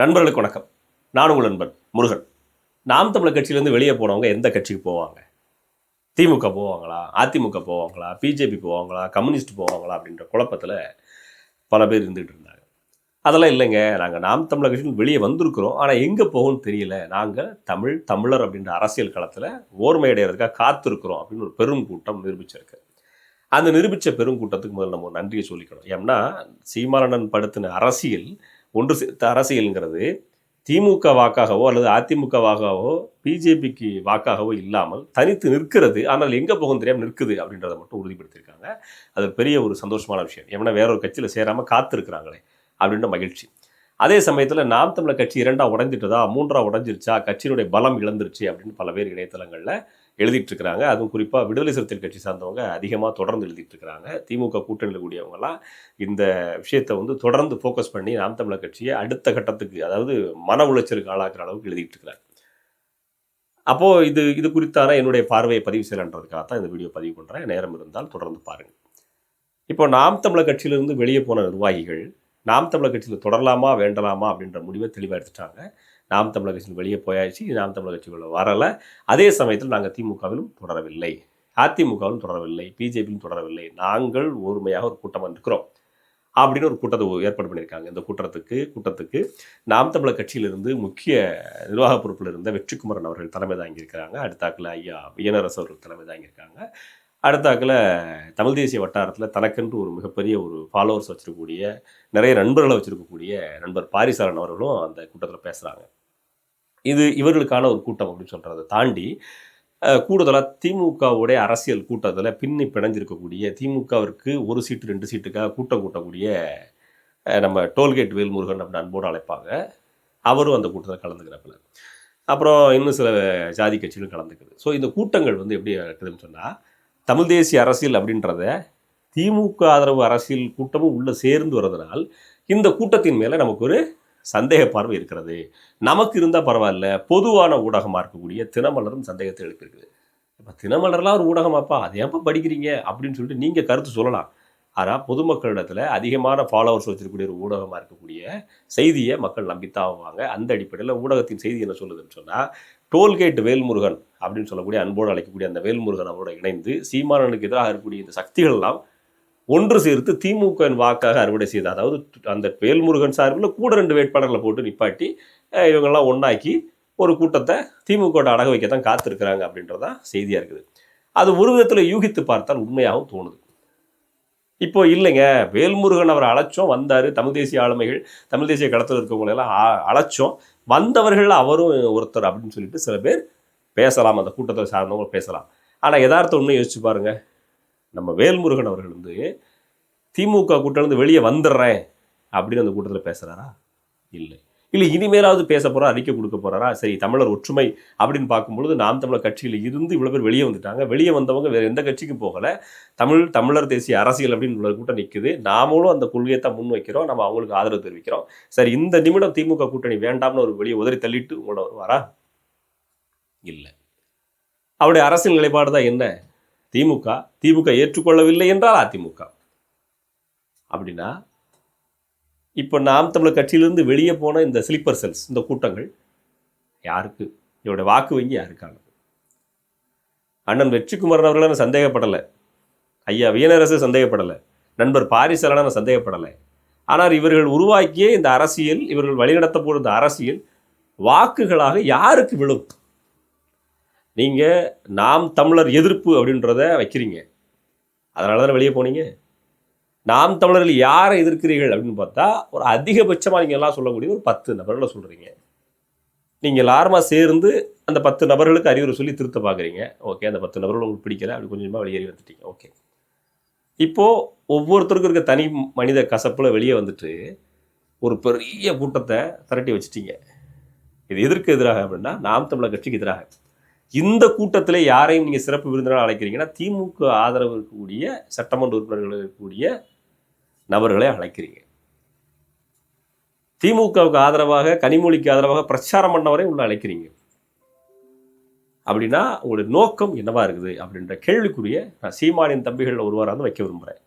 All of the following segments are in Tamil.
நண்பர்களுக்கு வணக்கம். நான் உங்கள் நண்பன் முருகன். நாம் தமிழர் கட்சியிலேருந்து வெளியே போனவங்க எந்த கட்சிக்கு போவாங்க? திமுக போவாங்களா? அதிமுக போவாங்களா? பிஜேபி போவாங்களா? கம்யூனிஸ்ட் போவாங்களா? அப்படின்ற குழப்பத்தில் பல பேர் இருந்துகிட்டு இருந்தாங்க. அதெல்லாம் இல்லைங்க. நாங்கள் நாம் தமிழர் கட்சியில் வெளியே வந்திருக்கிறோம். ஆனால் எங்கே போகும்னு தெரியல. நாங்கள் தமிழ் தமிழர் அப்படின்ற அரசியல் களத்தில் ஓர்மையடைகிறதுக்காக காத்திருக்கிறோம் அப்படின்னு ஒரு பெரும் கூட்டம் நிரூபிச்சிருக்கு. அந்த நிரூபித்த பெருங்கூட்டத்துக்கு முதல்ல நம்ம நன்றியை சொல்லிக்கணும். ஏன்னா சீமானந்தன் படுத்தின அரசியல் ஒன்று சேர்த்த அரசியலுங்கிறது. திமுக வாக்காகவோ அல்லது அதிமுக வாக்காகவோ பிஜேபிக்கு வாக்காகவோ இல்லாமல் தனித்து நிற்கிறது. ஆனால் எங்கே போகும் தெரியாமல் நிற்குது அப்படின்றத மட்டும் உறுதிப்படுத்தியிருக்காங்க. அது பெரிய ஒரு சந்தோஷமான விஷயம். ஏன்னா வேற ஒரு கட்சியில் சேராமல் காத்திருக்கிறாங்களே அப்படின்ற மகிழ்ச்சி. அதே சமயத்தில் நாம் தமிழர் கட்சி இரண்டாக உடைஞ்சிட்டதா மூன்றாக உடைஞ்சிருச்சா கட்சியினுடைய பலம் இழந்துருச்சு அப்படின்னு பல பேர் இணையதளங்களில் எழுதிட்டு இருக்கிறாங்க அதுவும் குறிப்பாக விடுதலை சிறுத்தைகள் கட்சி சார்ந்தவங்க அதிகமாக தொடர்ந்து எழுதிட்டு இருக்கிறாங்க திமுக கூட்டணியில் கூடியவங்கலாம் இந்த விஷயத்தை வந்து தொடர்ந்து ஃபோக்கஸ் பண்ணி நாம் தமிழர் கட்சியை அடுத்த கட்டத்துக்கு அதாவது மன உளைச்சலுக்கு ஆளாக்குற அளவுக்கு எழுதிட்டு இருக்கிறாங்க அப்போது இது இது குறித்தான என்னுடைய பார்வையை பதிவு செய்யலான்றதுக்காக தான் இந்த வீடியோ பதிவு பண்ணுறேன் நேரம் இருந்தால் தொடர்ந்து பாருங்கள் இப்போ நாம் தமிழர் கட்சியிலிருந்து வெளியே போன நிர்வாகிகள் நாம் தமிழர் கட்சியில் தொடரலாமா வேண்டலாமா அப்படின்ற முடிவை தெளிவாக எடுத்துட்டாங்க. நாம் தமிழர் கட்சியில் வெளியே போயாச்சு நாம் தமிழர் கட்சிக்குள்ளே வரலை. அதே சமயத்தில் நாங்கள் திமுகவிலும் தொடரவில்லை. அதிமுகவிலும் தொடரவில்லை பிஜேபியும் தொடரவில்லை. நாங்கள் ஒருமையாக ஒரு கூட்டம் இருக்கிறோம் அப்படின்னு ஒரு கூட்டத்தை ஏற்பாடு பண்ணியிருக்காங்க. இந்த கூட்டத்துக்கு கூட்டத்துக்கு நாம் தமிழர் கட்சியிலிருந்து முக்கிய நிர்வாக பொறுப்பில் இருந்த வெற்றிக்குமரன் அவர்கள் தலைமை தாங்கியிருக்கிறாங்க. அடுத்தாக்கில் ஐயா வியனரசு அவர்கள் தலைமை தாங்கியிருக்காங்க. அடுத்தாக்கில் தமிழ் தேசிய வட்டாரத்தில் தனக்கென்று ஒரு மிகப்பெரிய ஒரு ஃபாலோவர்ஸ் வச்சுருக்கக்கூடிய நிறைய நண்பர்களை வச்சுருக்கக்கூடிய நண்பர் பாரிசாரன் அவர்களும் அந்த கூட்டத்தில் பேசுகிறாங்க இது இவர்களுக்கான ஒரு கூட்டம் அப்படின்னு சொல்கிறத தாண்டி கூடுதலாக திமுகவுடைய அரசியல் கூட்டத்தில் பின்னி பிணைஞ்சிருக்கக்கூடிய திமுகவிற்கு ஒரு சீட்டு ரெண்டு சீட்டுக்காக கூட்டம் கூட்டக்கூடிய நம்ம டோல்கேட் வேல்முருகன் அப்படின்னு அன்போடு அழைப்பாங்க. அவரும் அந்த கூட்டத்தில் கலந்துக்கிறப்பில். அப்புறம் இன்னும் சில ஜாதி கட்சிகளும் கலந்துக்குது. ஸோ இந்த கூட்டங்கள் வந்து எப்படி இருக்குதுன்னு சொன்னால் தமிழ் தேசிய அரசியல் அப்படின்றத திமுக ஆதரவு அரசியல் கூட்டமும் உள்ளே சேர்ந்து வர்றதுனால் இந்த கூட்டத்தின் மேலே நமக்கு ஒரு சந்தேக பார்வை இருக்கிறது. நமக்கு இருந்தால் பரவாயில்ல. பொதுவான ஊடகமாக இருக்கக்கூடிய தினமலரும் சந்தேகத்தை எழுப்பியிருக்குது. இப்போ தினமலர்லாம் ஒரு ஊடகமாப்பா? அது ஏன்ப்பா படிக்கிறீங்க? அப்படின்னு சொல்லிட்டு நீங்கள் கருத்து சொல்லலாம். ஆனால் பொதுமக்களிடத்தில் அதிகமான ஃபாலோவர்ஸ் வச்சிருக்கக்கூடிய ஒரு ஊடகமாக இருக்கக்கூடிய செய்தியை மக்கள் நம்பித்தாவாங்க அந்த அடிப்படையில் ஊடகத்தின் செய்தி என்ன சொல்லுதுன்னு சொன்னால் டோல்கேட் வேல்முருகன் அப்படின்னு சொல்லக்கூடிய அன்போடு அழைக்கக்கூடிய அந்த வேல்முருகன் அவரோட இணைந்து சீமானனுக்கு எதிராக இருக்கக்கூடிய இந்த சக்திகள்லாம் ஒன்று சேர்த்து திமுகவின் வாக்காக அறுவடை செய்து அதாவது அந்த வேல்முருகன் சார்பில் கூட ரெண்டு வேட்பாளர்களை போட்டு நிப்பாட்டி இவங்கெல்லாம் ஒன்றாக்கி ஒரு கூட்டத்தை திமுக அடக வைக்க தான் காத்திருக்கிறாங்க அப்படின்றதான் செய்தியாக இருக்குது. அது ஒரு விதத்தில் யூகித்து பார்த்தால் உண்மையாகவும் தோணுது. இப்போ இல்லைங்க. வேல்முருகன் அவர் அழைச்சோம் வந்தார். தமிழ் தேசிய ஆளுமைகள் தமிழ் தேசிய களத்தில் இருக்கவங்களெல்லாம் அழைச்சோம். வந்தவர்கள் அவரும் ஒருத்தர் அப்படின்னு சொல்லிட்டு சில பேர் பேசலாம். அந்த கூட்டத்தில் சார்ந்தவங்க பேசலாம். ஆனால் யதார்த்த உண்மை யோசிச்சு பாருங்கள் நம்ம வேல்முருகன் அவர்கள் வந்து திமுக கூட்டிலிருந்து வெளியே வந்துடுறேன் அப்படின்னு அந்த கூட்டத்தில் பேசுகிறாரா இல்லை. இல்லை இனிமேலாவது பேச போகிறா அறிக்கை கொடுக்க போகிறாரா சரி தமிழர் ஒற்றுமை அப்படின்னு பார்க்கும்பொழுது நாம் தமிழர் கட்சியில் இருந்து இவ்வளோ பேர் வெளியே வந்துட்டாங்க. வெளியே வந்தவங்க வேறு எந்த கட்சிக்கும் போகலை. தமிழ் தமிழர் தேசிய அரசியல் அப்படின்னு உள்ள கூட்டம் நிற்குது நாமளும் அந்த கொள்கையை தான் முன் வைக்கிறோம். நம்ம அவங்களுக்கு ஆதரவு தெரிவிக்கிறோம். சரி இந்த நிமிடம் திமுக கூட்டணி வேண்டாம்னு ஒரு வெளியே உதறி தள்ளிட்டு உங்களோட வரா இல்லை. அவருடைய அரசியல் நிலைப்பாடு தான் என்ன? திமுக திமுக ஏற்றுக்கொள்ளவில்லை என்றால் அதிமுக. அப்படின்னா இப்போ நாம் தமிழர் கட்சியிலிருந்து வெளியே போன இந்த ஸ்லீப்பர் செல்ஸ் இந்த கூட்டங்கள் யாருக்கு? இவருடைய வாக்கு வங்கி யாருக்கானது? அண்ணன் வெற்றிக்குமரன் அவர்களை நான் சந்தேகப்படலை? ஐயா வியனரசு சந்தேகப்படலை. நண்பர் பாரிசலனை நான் சந்தேகப்படலை? ஆனால் இவர்கள் உருவாக்கிய இந்த அரசியல் இவர்கள் வழிநடத்த போகிற இந்த அரசியல் வாக்குகளாக யாருக்கு விழும்? நீங்கள் நாம் தமிழர் எதிர்ப்பு அப்படின்றத வைக்கிறீங்க. அதனால தானே வெளியே போனீங்க? நாம் தமிழர்கள் யாரை எதிர்க்கிறீர்கள் அப்படின்னு பார்த்தா ஒரு அதிகபட்சமாக நீங்கள் எல்லாம் சொல்லக்கூடிய ஒரு பத்து நபர்களை சொல்கிறீங்க நீங்கள் எல்லாருமா சேர்ந்து அந்த பத்து நபர்களுக்கு அறிவுரை சொல்லி திருத்த பார்க்குறீங்க. ஓகே அந்த பத்து நபர்கள் உங்களுக்கு பிடிக்கல அப்படி கொஞ்சமாக வெளியேறி வந்துட்டீங்க. ஓகே. இப்போது ஒவ்வொருத்தருக்கும் இருக்க தனி மனித கசப்பில் வெளியே வந்துட்டு ஒரு பெரிய கூட்டத்தை திரட்டி வச்சுட்டீங்க. இது எதற்கு எதிராக அப்படின்னா நாம் தமிழர் கட்சிக்கு எதிராக. இந்த கூட்டத்தில் யாரையும் நீங்கள் சிறப்பு விருந்தினர் அழைக்கிறீங்கன்னா திமுக ஆதரவு இருக்கக்கூடிய சட்டமன்ற உறுப்பினர்கள் இருக்கக்கூடிய நபர்களை அழைக்கிறீங்க. திமுகவுக்கு ஆதரவாக கனிமொழிக்கு ஆதரவாக பிரச்சாரம் பண்ணவரை உள்ள அழைக்கிறீங்க. அப்படின்னா உங்களுடைய நோக்கம் என்னவா இருக்குது அப்படின்ற கேள்விக்குரிய நான் சீமானின் தம்பிகளில் ஒருவராக வந்து வைக்க விரும்புகிறேன்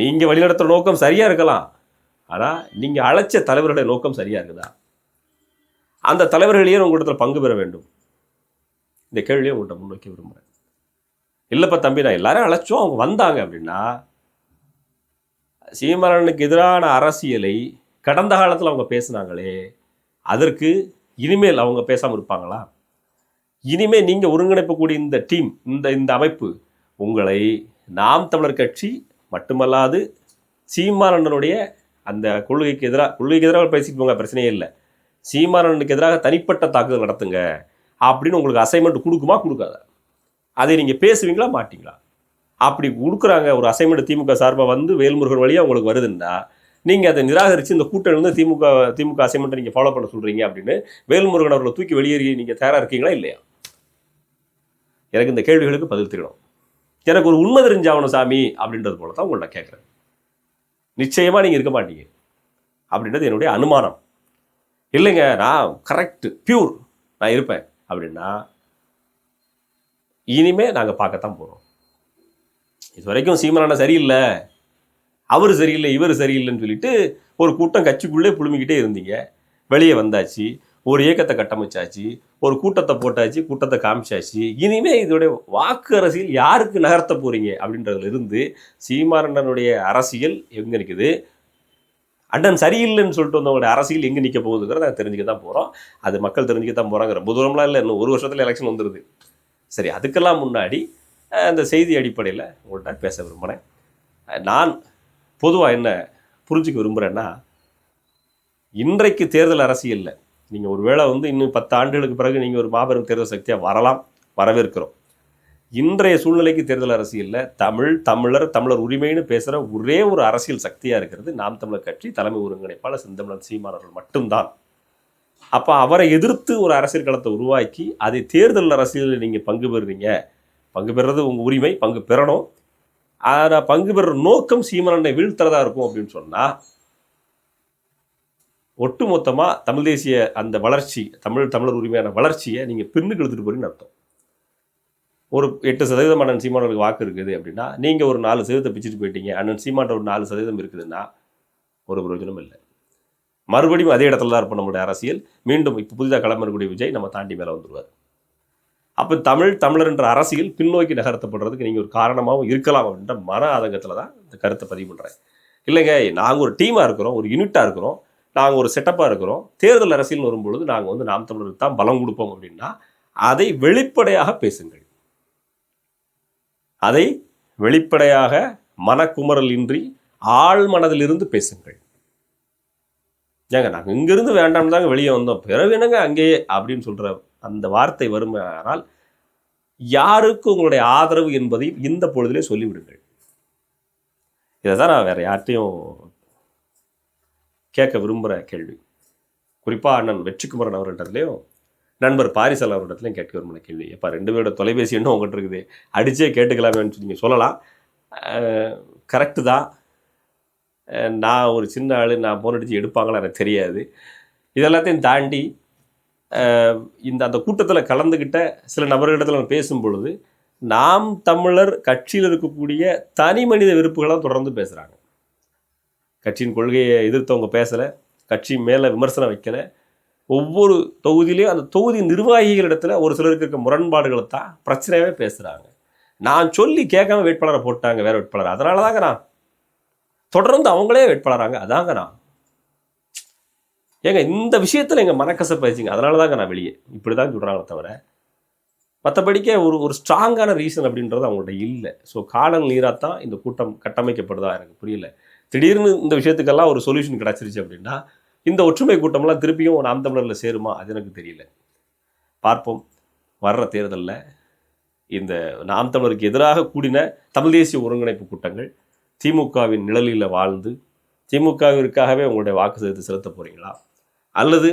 நீங்கள் வழிநடத்துகிற நோக்கம் சரியாக இருக்கலாம். ஆனால் நீங்கள் அழைச்ச தலைவர்களுடைய நோக்கம் சரியாக இருக்குதா? அந்த தலைவர்களையே உங்களிடத்தில் பங்கு பெற வேண்டும்? இந்த கேள்வியை உங்கள்கிட்ட முன்வைக்க விரும்புகிறேன் இல்லைப்பா தம்பி நான் எல்லாரும் அழைச்சோம் அவங்க வந்தாங்க அப்படின்னா சீமரனுக்கு எதிரான அரசியலை கடந்த காலத்தில் அவங்க பேசுனாங்களே அதற்கு இனிமேல் அவங்க பேசாமல் இருப்பாங்களா? இனிமேல் நீங்கள் ஒருங்கிணைப்பக்கூடிய இந்த டீம் இந்த இந்த அமைப்பு உங்களை நாம் தமிழர் கட்சி மட்டுமல்லாது சீமானந்தனுடைய அந்த கொள்கைக்கு எதிராக கொள்கைக்கு எதிராக பேசிட்டு போங்க பிரச்சனையே இல்லை. சீமானனுக்கு எதிராக தனிப்பட்ட தாக்குதல் நடத்துங்க. அப்படின்னு உங்களுக்கு அசைன்மெண்ட் கொடுக்குமா? கொடுக்காதா? அதை நீங்கள் பேசுவீங்களா? மாட்டீங்களா? அப்படி கொடுக்குறாங்க ஒரு அசைன்மெண்ட் திமுக சார்பாக வந்து வேல்முருகன் வழியாக உங்களுக்கு வருதுன்னா நீங்கள் அதை நிராகரித்து இந்த கூட்டணி வந்து திமுக திமுக அசைன்மெண்ட்டை நீங்கள் ஃபாலோ பண்ண சொல்கிறீங்க அப்படின்னு வேல்முருகன் அவர்களை தூக்கி வெளியேறி நீங்கள் தயாராக இருக்கீங்களா இல்லையா? எனக்கு இந்த கேள்விகளுக்கு பதில் தெரியணும் எனக்கு ஒரு உண்மை தெரிஞ்சாகணும் சாமி அப்படின்றது போல தான் உங்கள்ட்ட கேட்குறேன். நிச்சயமாக நீங்கள் இருக்க மாட்டீங்க. அப்படின்றது என்னுடைய அனுமானம். இல்லைங்க நான் கரெக்டு பியூர் நான் இருப்பேன். அப்படின்னா இனிமே நாங்கள் பார்க்கத்தான் போகிறோம் இது வரைக்கும் சீமனான சரியில்லை. அவர் சரியில்லை இவர் சரியில்லைன்னு சொல்லிட்டு ஒரு கூட்டம் கட்சிக்குள்ளே புழுமிக்கிட்டே இருந்தீங்க. வெளியே வந்தாச்சு ஒரு இயக்கத்தை கட்டமைச்சாச்சு ஒரு கூட்டத்தை போட்டாச்சு கூட்டத்தை காமிச்சாச்சு. இனிமே இதோடைய வாக்கு அரசியல் யாருக்கு நகர்த்த போகிறீங்க அப்படின்றதுல இருந்து சீமானந்தனுடைய அரசியல் எங்கே இருக்குது அண்ணன் சரியில்லைன்னு சொல்லிட்டு வந்தவங்களுடைய அரசியல் எங்கே நிற்க போகுதுங்கிறத நாங்கள் தெரிஞ்சுக்க தான் போகிறோம் அது மக்கள் தெரிஞ்சுக்க தான் போகிறாங்க ரொம்ப தூரம்லாம் இல்லை இன்னும் ஒரு வருஷத்தில் எலெக்ஷன் வந்துடுது சரி அதுக்கெல்லாம் முன்னாடி அந்த செய்தி அடிப்படையில் உங்கள்கிட்ட பேச விரும்புகிறேன் நான் பொதுவாக என்ன புரிஞ்சுக்க விரும்புகிறேன்னா இன்றைக்கு தேர்தல் அரசியலில் நீங்கள் ஒரு வேளை வந்து இன்னும் பத்து ஆண்டுகளுக்கு பிறகு நீங்கள் ஒரு மாபெரும் தேர்தல் சக்தியாக வரலாம் வரவேற்கிறோம். இன்றைய சூழ்நிலைக்கு தேர்தல் அரசியலில் தமிழ் தமிழர் தமிழர் உரிமைன்னு பேசுகிற ஒரே ஒரு அரசியல் சக்தியாக இருக்கிறது நாம் தமிழர் கட்சி தலைமை ஒருங்கிணைப்பாளர் செந்தமிழன் சீமானவர்கள் மட்டும்தான். அப்போ அவரை எதிர்த்து ஒரு அரசியல் களத்தை உருவாக்கி அதை தேர்தல் அரசியலில் நீங்கள் பங்கு பெறுறீங்க. பங்கு பெறுறது உங்கள் உரிமை பங்கு பெறணும். ஆனால் பங்கு பெறுற நோக்கம் சீமானனை வீழ்த்துறதா இருக்கும் அப்படின்னு சொன்னால் ஒட்டுமொத்தமாக தமிழ் தேசிய அந்த வளர்ச்சி தமிழ் தமிழர் உரிமையான வளர்ச்சியை நீங்கள் பின்னுக்கு எடுத்துகிட்டு போறீங்கன்னு அர்த்தம். ஒரு எட்டு சதவீதம் அண்ணன் சீமானவர்களுக்கு வாக்கு இருக்குது அப்படின்னா நீங்கள் ஒரு நாலு சதவீதத்தை பிச்சுட்டு போயிட்டீங்க அண்ணன் சீமான்ட்ட ஒரு நாலு சதவீதம் இருக்குதுன்னா ஒரு பிரயோஜனம் இல்லை. மறுபடியும் அதே இடத்துல தான் இருப்போம் நம்மளுடைய அரசியல். மீண்டும் இப்போ புதிதாக கிளம்பக்கூடிய விஜய் நம்ம தாண்டி மேலே வந்துடுவார் அப்போ தமிழ் தமிழர் என்ற அரசியல் பின்னோக்கி நகர்த்தப்படுறதுக்கு நீங்கள் ஒரு காரணமாகவும் இருக்கலாம் அப்படின்ற மன ஆதங்கத்தில் தான் இந்த கருத்தை பதிவு பண்ணுறேன் இல்லைங்க நாங்கள் ஒரு டீமாக இருக்கிறோம் ஒரு யூனிட்டாக இருக்கிறோம் நாங்கள் ஒரு செட்டப்பாக இருக்கிறோம். தேர்தல் அரசியல்னு வரும்பொழுது நாங்கள் வந்து நாம் தமிழருக்கு தான் பலம் கொடுப்போம் அப்படின்னா அதை வெளிப்படையாக பேசுங்கள். அதை வெளிப்படையாக மனக்குமரல் இன்றி ஆழ் மனதிலிருந்து பேசுங்கள். ஏங்க நாங்கள் இங்கிருந்து வேண்டாம் தாங்க வெளியே வந்தோம். பிறகு என்னங்க அங்கேயே அப்படின்னு சொல்கிற அந்த வார்த்தை வருமானால் யாருக்கு உங்களுடைய ஆதரவு என்பதையும் இந்த பொழுதிலே சொல்லிவிடுங்கள். இதை தான் நான் வேற யார்ட்டையும் கேட்க விரும்புகிற கேள்வி. குறிப்பாக அண்ணன் வெற்றிக்குமரன் அவர்கிட்டத்துலேயும் நண்பர் பாரிசல் அவர்கிட்டத்துலையும் கேட்க விரும்பின கேள்வி. எப்போ ரெண்டு பேரோட தொலைபேசி எண்ணம் உங்கள்கிட்ட இருக்குது? அடிச்சே கேட்டுக்கலாமேன்னு நீங்கள் சொல்லலாம். கரெக்டு தான். நான் ஒரு சின்ன ஆள் நான் போன் அடித்து எடுப்பாங்களா எனக்கு தெரியாது. இதெல்லாத்தையும் தாண்டி இந்த அந்த கூட்டத்தில் கலந்துக்கிட்ட சில நபர்களிடத்தில் நான் பேசும் பொழுது நாம் தமிழர் கட்சியில் இருக்கக்கூடிய தனி மனித விருப்புகளாக தொடர்ந்து பேசுகிறாங்க கட்சியின் கொள்கையை எதிர்த்தவங்க பேசலை. கட்சி மேலே விமர்சனம் வைக்கலை. ஒவ்வொரு தொகுதியிலையும் அந்த தொகுதி நிர்வாகிகளிடத்தில் ஒரு சிலருக்கு இருக்க முரண்பாடுகளை தான் பிரச்சனையாகவே பேசுகிறாங்க நான் சொல்லி கேட்காம வேட்பாளரை போட்டாங்க வேற வேட்பாளர். அதனால தாங்க நான். தொடர்ந்து அவங்களே வேட்பாளராங்க. அதாங்க நான். ஏங்க இந்த விஷயத்தில் எங்கள் மனக்கசப்பாச்சுங்க அதனால தாங்க நான் வெளியே. இப்படி தான் சொல்கிறாங்களே தவிர மற்றபடிக்கே ஒரு ஒரு ஸ்ட்ராங்கான ரீசன் அப்படின்றது அவங்கள்ட்ட இல்லை. ஸோ காலன் நீராக தான் இந்த கூட்டம் கட்டமைக்கப்படுதா எனக்கு புரியல. திடீர்னு இந்த விஷயத்துக்கெல்லாம் ஒரு சொல்யூஷன் கிடச்சிருச்சு அப்படின்னா இந்த ஒற்றுமை கூட்டம்லாம் திருப்பியும் நாம் தமிழரில் சேருமா? அது எனக்கு தெரியல. பார்ப்போம். வர்ற தேர்தலில் இந்த நாம் தமிழருக்கு எதிராக கூடின தமிழ் தேசிய ஒருங்கிணைப்பு கூட்டங்கள் திமுகவின் நிழலில் வாழ்ந்து திமுகவிற்காகவே உங்களுடைய வாக்கு சேர்த்து செலுத்த போகிறீங்களா அல்லது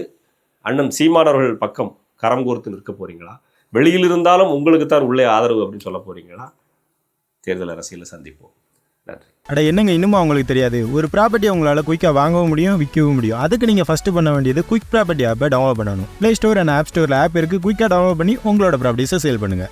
அண்ணன் சீமானவர்கள் பக்கம் கரம் கோர்த்து நிற்க போகிறீங்களா வெளியில் இருந்தாலும் உங்களுக்கு தான் உள்ளே ஆதரவு அப்படின்னு சொல்ல போகிறீங்களா தேர்தல் அரசியலில் சந்திப்போம். நன்றி அட என்னங்க இன்னுமா உங்களுக்கு தெரியாது? ஒரு ப்ராப்பர்ட்டி உங்களால் குயிக்காக வாங்கவும் முடியும் விற்கவும் முடியும். அதுக்கு நீங்கள் ஃபஸ்ட்டு பண்ண வேண்டியது குயிக் ப்ராப்பர்ட்டி ஆப்பை டவுன்லோட் பண்ணணும். ப்ளே ஸ்டோர் அண்ட் ஆப் ஸ்டோரில் ஆப் இருக்குது குயிக்காக டவுன்லோட் பண்ணி உங்களோட ப்ராப்பர்ட்டிஸை சேல் பண்ணுங்கள்